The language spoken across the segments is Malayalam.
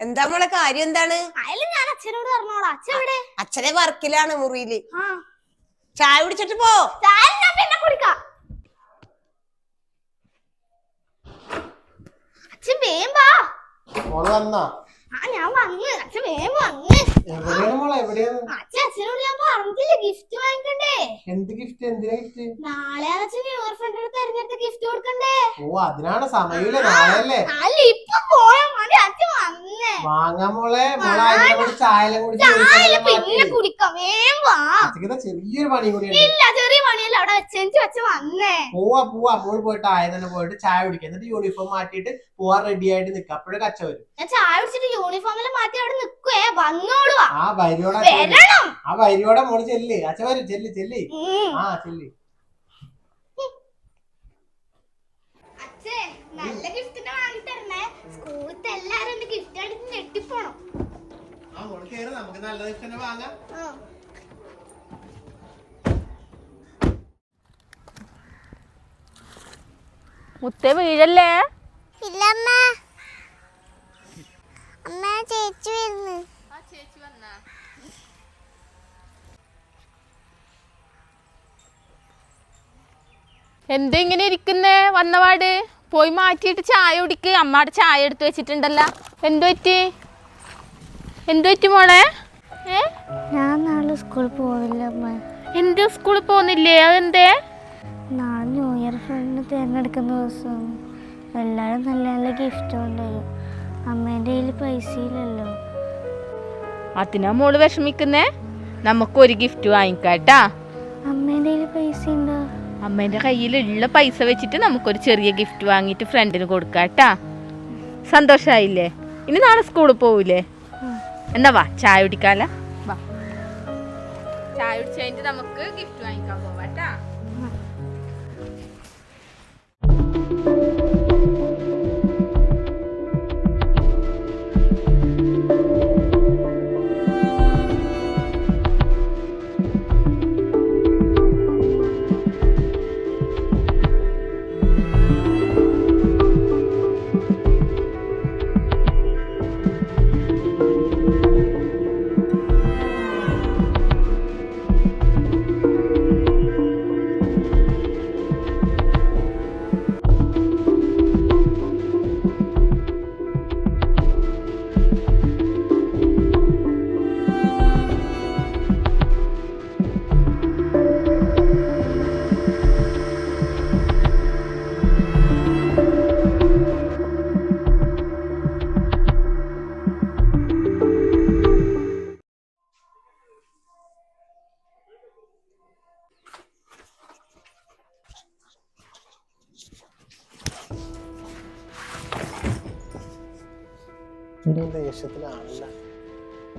എന്താ മോളെ കാര്യം എന്താണ്? അച്ഛനോട് പറഞ്ഞോളാം. അച്ഛൻ എവിടെ അച്ഛനെ വർക്കിലാണ് മുറിയിൽ. ആ. ചായ കുടിച്ചിട്ട് പോ. ചായ ഞാൻ പിന്നെ കുടിക്കാം. അച്ഛൻ വേം വാ. മോൾ വന്നാ? ആ ഞാൻ വന്ന്. അച്ഛൻ വേം വന്ന്. എവിടെയാണ് മോളെ? എവിടെയാണ്? അച്ഛൻ അച്ഛനോട് ഞാൻ പറഞ്ഞില്ല ഗിഫ്റ്റ് വാങ്ങിക്കണ്ടേ? എന്ത് ഗിഫ്റ്റ്? എന്തിനാ ഗിഫ്റ്റ്? നാളെ അച്ഛൻ തെരഞ്ഞെടുത്ത ഗിഫ്റ്റ് കൊടുക്കണ്ടേ? ഓ അതിനാണ് സമയമില്ല. നാളെയല്ലേ? അല്ല ഇപ്പൊ പോയാ മതി അച്ഛൻ വന്നേ വാങ്ങാ മോളെ. മോളെ അതിനെ കൂടി ചായലും കൂടി ചായ പിന്നെ കുടിക്കാം. വേം. വാ ചെറിയൊരു പണി കൂടി ഉണ്ട്. ഇല്ല ചെറിയ പണിയല്ല. അവിടെ വെച്ചു വെച്ച് വന്നേ. പോവാ പോവാ. മോൾ പോയിട്ട് ആയ തന്നെ പോയിട്ട് ചായ കുടിക്കുക എന്നിട്ട് യൂണിഫോം മാറ്റിയിട്ട് പോവാൻ റെഡി ആയിട്ട് നിക്ക. അപ്പോഴും കച്ച വരും. ഞാൻ ചായ കുടിച്ചിട്ട് യൂണിഫോമിൽ മാറ്റി അവിടെ നിക്കുവേ. വന്നോളൂ ആ വരിയോടെ ആ വരിയോടെ മോൾ ചെല്ല്. അച്ഛൻ വരും. ചെല്ല് ചെല്ല്. ആ ചെല്ല് അച്ഛേ നല്ല ഗിഫ്റ്റ് വാങ്ങി തരണേ. സ്കൂളിലത്തെ എല്ലാരും എന്റെ ഗിഫ്റ്റ് കണ്ടിട്ട് ഞെട്ടിപ്പോണം. ആ നമുക്ക് നല്ല ഗിഫ്റ്റ് തന്നെ വാങ്ങാം. മുത്തേ വീഴല്ലേ? ഇല്ലമ്മ അമ്മ. ചേച്ചി വരുന്നു എന്താ ഇങ്ങനെ ഇരിക്കുന്നേ? വന്നപാട്. പോയി മാറ്റിയിട്ട് ചായ കുടിക്ക്. അമ്മയുടെ ചായ എടുത്ത് വെച്ചിട്ടുണ്ടല്ലോ. എന്തു പറ്റി? എന്തു പറ്റി മോളെ? ഞാൻ നാളെ സ്കൂളിൽ പോകുന്നില്ല അമ്മ. എന്ത് സ്കൂളിൽ പോകുന്നില്ലേ അതെന്തേ? നാളെ ന്യൂ ഇയർ ഫ്രണ്ട് തിരഞ്ഞെടുക്കുന്ന ദിവസമാണ് എല്ലാവരും നല്ല നല്ല ഗിഫ്റ്റ് കൊണ്ടുവരും അമ്മേന്റെ കയ്യിൽ പൈസ ഇല്ലല്ലോ. അതിനാ മോൾ വിഷമിക്കുന്നേ? നമുക്ക് ഒരു ഗിഫ്റ്റ് വാങ്ങിക്കാട്ടാ അമ്മേന്റെ കയ്യിൽ പൈസ അമ്മേന്റെ കയ്യിലുള്ള പൈസ വെച്ചിട്ട് നമുക്കൊരു ചെറിയ ഗിഫ്റ്റ് വാങ്ങിട്ട് ഫ്രണ്ടിന് കൊടുക്കാട്ടാ സന്തോഷായില്ലേ? ഇനി നാളെ സ്കൂളിൽ പോവില്ലേ എന്നാ വാ ചായ കുടിക്കാല. വാ. ചായ കുടിച്ച് കഴിഞ്ഞിട്ട് നമുക്ക് ഗിഫ്റ്റ് വാങ്ങിക്കാൻ പോവാട്ടാ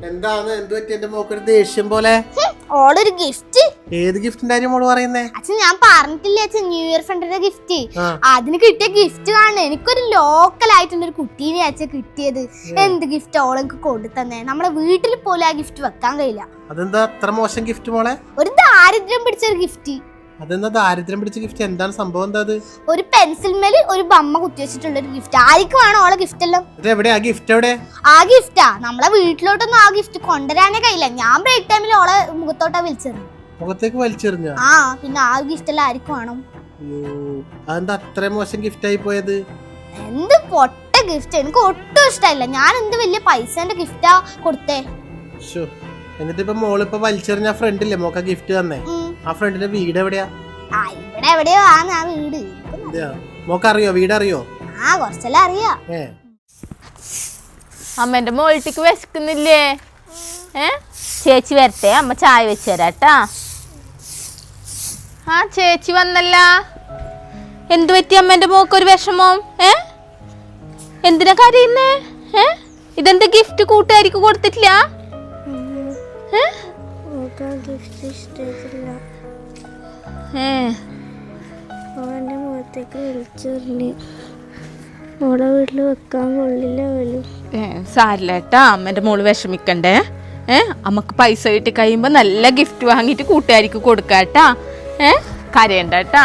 എന്താണ് എന്ത് പറ്റി? എന്റെ മോക്കൊരു ദേഷ്യം പോലെ. ഓളൊരു ഗിഫ്റ്റ് ഏത് ഗിഫ്റ്റിന്റെ കാര്യം മോൾ പറയുന്നേ? അച്ഛൻ ഞാൻ പറഞ്ഞിട്ടില്ലേ അച്ഛൻ ന്യൂ ഇയർ ഗിഫ്റ്റ്. അതിന് കിട്ടിയ ഗിഫ്റ്റ് ആണ് എനിക്കൊരു ലോക്കൽ ആയിട്ടുള്ള ഒരു കുട്ടീനെ അച്ഛൻ കിട്ടിയത്. എന്ത് ഗിഫ്റ്റ് ഓളെനിക്ക് കൊടുത്തന്നേ? നമ്മുടെ വീട്ടിൽ പോലും ആ ഗിഫ്റ്റ് വെക്കാൻ കഴിയില്ല. അതെന്താ? അത്ര മോശം ഗിഫ്റ്റ് മോളെ? ഒരു ദാരിദ്ര്യം പിടിച്ച ഒരു ഗിഫ്റ്റ് അതെന്താ ദാരിദ്ര്യം പിടിച്ച ഗിഫ്റ്റ് എന്താണ് സംഭവം? എന്താ അത്? ഒരു പെൻസിൽ മേൽ ഒരു ബമ്മ കുത്തി വെച്ചിട്ടുള്ള ഒരു ഗിഫ്റ്റ് ആർക്ക് ആണോ ഓളെ ഗിഫ്റ്റ് എല്ലാം? ഇത് ആ ഗിഫ്റ്റ് എവിടെ? ആ ഗിഫ്റ്റാ നമ്മളെ വീട്ടിലോട്ടൊന്നും ആ ഗിഫ്റ്റ് കൊണ്ടുവരാനേ കഴിയില്ല. ഞാൻ ബ്രേക്ക് ടൈമിൽ ഓളെ മുഖത്തോട്ടാ വിളിച്ചത് മുഖത്തേക്ക് വലിച്ചെറിഞ്ഞ? ആ പിന്നെ ആ ഗിഫ്റ്റ് എല്ലാം ആർക്കും ആണോ അയ്യോ അതെന്താ അത്ര മോശം ഗിഫ്റ്റ് ആയി പോയത്? എന്ത് പൊട്ട ഗിഫ്റ്റ് എനിക്ക് ഒട്ടും ഇഷ്ടമില്ല ഞാൻ എന്ത് വലിയ പൈസന്റെ ഗിഫ്റ്റാ കൊടുത്തേ? ശോ എന്നിട്ട് ഇപ്പൊ മോളിപ്പോ വലിച്ചെറിഞ്ഞ ഫ്രണ്ടില്ലേ മോക്ക ഗിഫ്റ്റ് തന്നെ. ഉം. ആ ഫ്രണ്ടിന്റെ വീട് എവിടെയാ? ആ ഇവിടെ എവിടെയോ ആണ് ആ വീട്? മോക്ക് അറിയോ വീട് അറിയോ ആ കുറച്ചെല്ലാം അറിയാ. ഏ. അമ്മേന്റെ മോൾട്ടിക്ക് വിശക്കുന്നില്ലേ? ഏ? ചേച്ചി വരട്ടെ അമ്മ ചായ വെച്ച് തരാട്ടാ ആ ചേച്ചി വന്നല്ല. എന്തു പറ്റി അമ്മേന്റെ മോക്ക് ഒരു വിഷമം? ഏ? എന്തിനാ കരയുന്നേ? ഏ? ഇതെന്താ ഗിഫ്റ്റ് കൂട്ടുകാരിക്ക് കൊടുത്തിട്ടില്ല? ഏ? ഗിഫ്റ്റ് ഇഷ്ടമായിട്ടില്ല ഏ. അവന്റെ മുഖത്തേക്ക് വിളിച്ചെറിഞ്ഞ് ഓളെ വീട്ടിൽ വെക്കാൻ കൊള്ളില്ല പോലും ഏ സാരില്ല കേട്ടാ അമ്മേന്റെ മോൾ വിഷമിക്കണ്ടേ? ഏ അമ്മയ്ക്ക് പൈസ കിട്ടി കഴിയുമ്പോൾ നല്ല ഗിഫ്റ്റ് വാങ്ങിയിട്ട് കൂട്ടുകാരിക്ക് കൊടുക്കാട്ടാ ഏ കരയണ്ട കേട്ടാ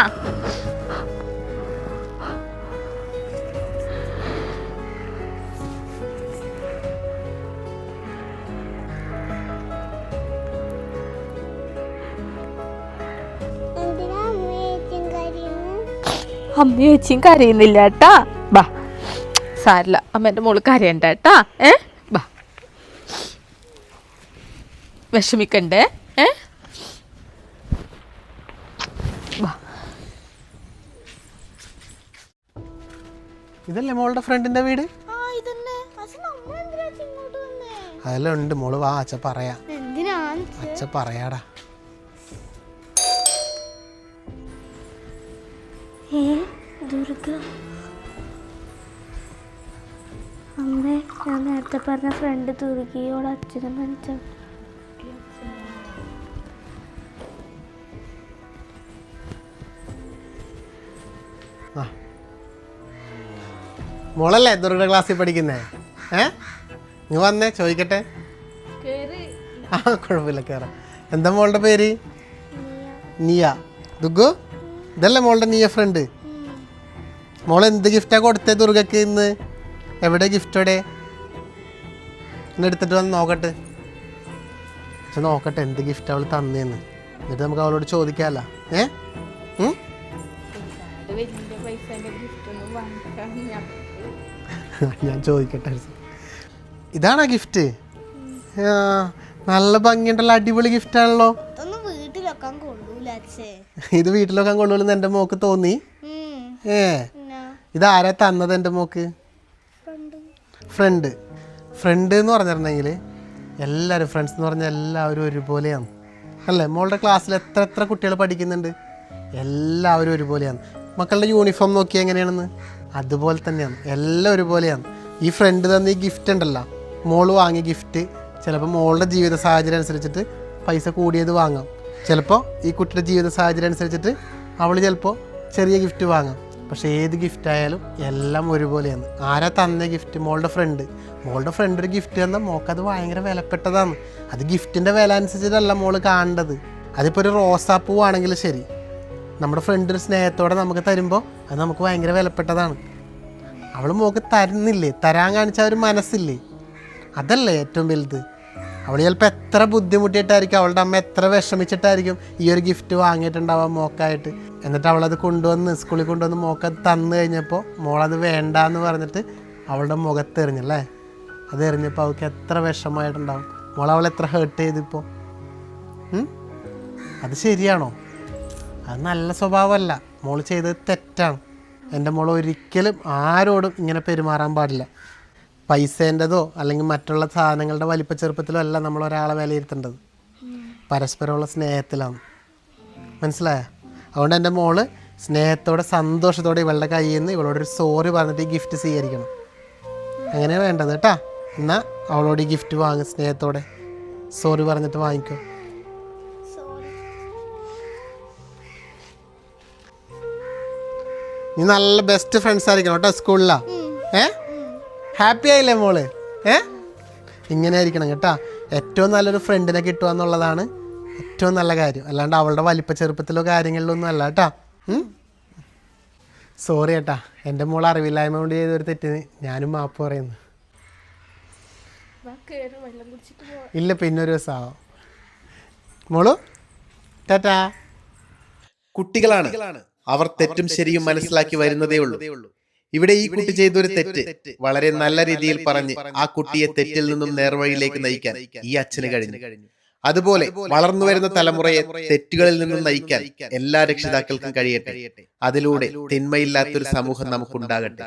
അമ്മയും അച്ഛയും കരയുന്നില്ല കേട്ടാ. ബാ. സാരില്ല അമ്മേന്റെ മോൾ കരയണ്ട കേട്ടാ. ഏ? ബാ. വിഷമിക്കണ്ടേ? ഏ? ഇതല്ലേ മോളുടെ ഫ്രണ്ടിന്റെ വീട്? അതെല്ലാം ഉണ്ട്. മോൾ വാ അച്ഛ പറയാ. അച്ഛ പറയാടാ. ഏ? ദുർഗ. അമ്മേ ഞാൻ നേരത്തെ പറഞ്ഞ ഫ്രണ്ട് ദുർഗയോട് അച്ഛനും മരിച്ച ആ. മോളല്ലേ ദുർഗ ക്ലാസ്സിൽ പഠിക്കുന്നേ? ഏ? നീ വന്നേ ചോദിക്കട്ടെ. ആ കുഴപ്പമില്ല കയറാം എന്താ മോളുടെ പേര്? നിയ. ദുഗു? ഇതല്ലേ മോളുടെ നിയ ഫ്രണ്ട് മോൾ എന്ത് ഗിഫ്റ്റാ കൊടുത്തേ ദുർഗക്ക് ഇന്ന്? എവിടെ ഗിഫ്റ്റോടെ ഇന്ന് എടുത്തിട്ട് വന്ന് നോക്കട്ടെ. പക്ഷെ നോക്കട്ടെ എന്ത് ഗിഫ്റ്റ് അവൾ തന്നേന്ന്. എന്നിട്ട് നമുക്ക് അവളോട് ചോദിക്കാമല്ല ഏ? ഞാൻ ചോദിക്കട്ടെ. ഇതാണോ ഗിഫ്റ്റ്? നല്ല ഭംഗിയുണ്ടല്ലോ അടിപൊളി ഗിഫ്റ്റ് ആണല്ലോ. ഇത് വീട്ടിലൊക്കെ കൊണ്ടുവന്ന് എന്റെ മോക്ക് തോന്നി. ഏ? പിന്നെ ഇത് ആരാ തന്നത് എന്റെ മോക്ക്? ഫ്രണ്ട്. ഫ്രണ്ട്. എന്ന് പറഞ്ഞിട്ടുണ്ടെങ്കിൽ എല്ലാവരും ഫ്രണ്ട്സ് എന്ന് പറഞ്ഞാൽ എല്ലാവരും ഒരുപോലെയാണ്. അല്ലേ? മോളുടെ ക്ലാസ്സിൽ എത്ര എത്ര കുട്ടികൾ പഠിക്കുന്നുണ്ട്? എല്ലാവരും ഒരുപോലെയാണ്. മക്കളുടെ യൂണിഫോം നോക്കി എങ്ങനെയാണെന്ന്? അതുപോലെ തന്നെയാണ്. എല്ലാം ഒരുപോലെയാണ്. ഈ ഫ്രണ്ട് തന്ന ഈ ഗിഫ്റ്റ് ഉണ്ടല്ലോ. മോൾ വാങ്ങിയ ഗിഫ്റ്റ് ചിലപ്പോൾ മോളുടെ ജീവിത സാഹചര്യം അനുസരിച്ചിട്ട് പൈസ കൂടിയത് വാങ്ങാം. ചിലപ്പോൾ ഈ കുട്ടിയുടെ ജീവിത സാഹചര്യം അനുസരിച്ചിട്ട് അവൾ ചിലപ്പോൾ ചെറിയ ഗിഫ്റ്റ് വാങ്ങാം. പക്ഷേ ഏത് ഗിഫ്റ്റ് ആയാലും എല്ലാം ഒരുപോലെയാണ്. ആരാ തന്ന ഗിഫ്റ്റ് മോളുടെ ഫ്രണ്ട് മോളുടെ ഫ്രണ്ട് ഒരു ഗിഫ്റ്റ് തന്ന തന്നാൽ മോക്കത് ഭയങ്കര വിലപ്പെട്ടതാണ്. അത് ഗിഫ്റ്റിന്റെ വില അനുസരിച്ചിട്ടല്ല മോൾ കാണേണ്ടത്. അതിപ്പോൾ ഒരു റോസാപ്പൂ ആണെങ്കിൽ ശരി. നമ്മുടെ ഫ്രണ്ട് ഒരു സ്നേഹത്തോടെ നമുക്ക് തരുമ്പോൾ അത് നമുക്ക് ഭയങ്കര വിലപ്പെട്ടതാണ്. അവൾ മോക്ക് തരുന്നില്ലേ? തരാൻ കാണിച്ച ഒരു മനസ്സില്ലേ? അതല്ലേ ഏറ്റവും വലുത്. അവൾ ചിലപ്പോൾ എത്ര ബുദ്ധിമുട്ടിയിട്ടായിരിക്കും അവളുടെ അമ്മ എത്ര വിഷമിച്ചിട്ടായിരിക്കും ഈ ഒരു ഗിഫ്റ്റ് വാങ്ങിയിട്ടുണ്ടാവാം മോക്കായിട്ട്. എന്നിട്ട് അവളത് കൊണ്ടുവന്ന് സ്കൂളിൽ കൊണ്ടുവന്ന് മോക്കത് തന്നു കഴിഞ്ഞപ്പോൾ മോളത് വേണ്ട എന്ന് പറഞ്ഞിട്ട് അവളുടെ മുഖത്ത് എറിഞ്ഞല്ലേ? അത് എറിഞ്ഞപ്പോൾ അവൾക്ക് എത്ര വിഷമമായിട്ടുണ്ടാവും. മോൾ അവൾ എത്ര ഹേർട്ട് ചെയ്തിപ്പോൾ അത് ശരിയാണോ? അത് നല്ല സ്വഭാവമല്ല. മോൾ ചെയ്തത് തെറ്റാണ്. എന്റെ മോൾ ഒരിക്കലും ആരോടും ഇങ്ങനെ പെരുമാറാൻ പാടില്ല. പൈസേന്റെതോ അല്ലെങ്കിൽ മറ്റുള്ള സാധനങ്ങളുടെ വലിപ്പ ചെറുപ്പത്തിലോ അല്ല നമ്മൾ ഒരാളെ വിലയിരുത്തേണ്ടത്. പരസ്പരമുള്ള സ്നേഹത്തിലാണ്. മനസ്സിലായ? അതുകൊണ്ട് എന്റെ മോൾ സ്നേഹത്തോടെ സന്തോഷത്തോടെ ഇവളുടെ കയ്യിൽ നിന്ന് ഇവളോടൊരു സോറി പറഞ്ഞിട്ട് ഈ ഗിഫ്റ്റ് സ്വീകരിക്കണം. അങ്ങനെ വേണ്ടത് കേട്ടാ. എന്നാൽ അവളോട് ഈ ഗിഫ്റ്റ് വാങ്ങും സ്നേഹത്തോടെ. സോറി പറഞ്ഞിട്ട് വാങ്ങിക്കോ. നീ നല്ല ബെസ്റ്റ് ഫ്രണ്ട്സ് ആയിരിക്കണം കേട്ടോ സ്കൂളിലാ. ഏ? ഹാപ്പി ആയില്ലേ മോൾ? ഏ? ഇങ്ങനെ ആയിരിക്കണം കേട്ടാ. ഏറ്റവും നല്ലൊരു ഫ്രണ്ടിനെ കിട്ടുക എന്നുള്ളതാണ് ഏറ്റവും നല്ല കാര്യം. അല്ലാണ്ട് അവളുടെ വലിപ്പ ചെറുപ്പത്തിലോ കാര്യങ്ങളിലോ ഒന്നും അല്ല കേട്ടാ. സോറി ഏട്ടാ. എന്റെ മോൾ അറിവില്ലായ്മ കൊണ്ട് ചെയ്തൊരു തെറ്റിന് ഞാനും മാപ്പ് പറയുന്നു. ഇല്ല പിന്നൊരു ഒരു ദിവസം മോൾ മോളു? ടാറ്റാ. കുട്ടികളാണ്. അവർ തെറ്റും ശരിയും മനസ്സിലാക്കി വരുന്നതേ ഉള്ളൂ. ഇവിടെ ഈ കുട്ടി ചെയ്തൊരു തെറ്റ്. വളരെ നല്ല രീതിയിൽ പറഞ്ഞ് ആ കുട്ടിയെ തെറ്റിൽ നിന്നും നേർവഴിയിലേക്ക് നയിക്കാൻ ഈ അച്ഛന് കഴിഞ്ഞു. അതുപോലെ വളർന്നു വരുന്ന തലമുറയെ തെറ്റുകളിൽ നിന്നും നയിക്കാൻ എല്ലാ രക്ഷിതാക്കൾക്കും കഴിയട്ടെ. അതിലൂടെ തിന്മയില്ലാത്തൊരു സമൂഹം നമുക്കുണ്ടാകട്ടെ.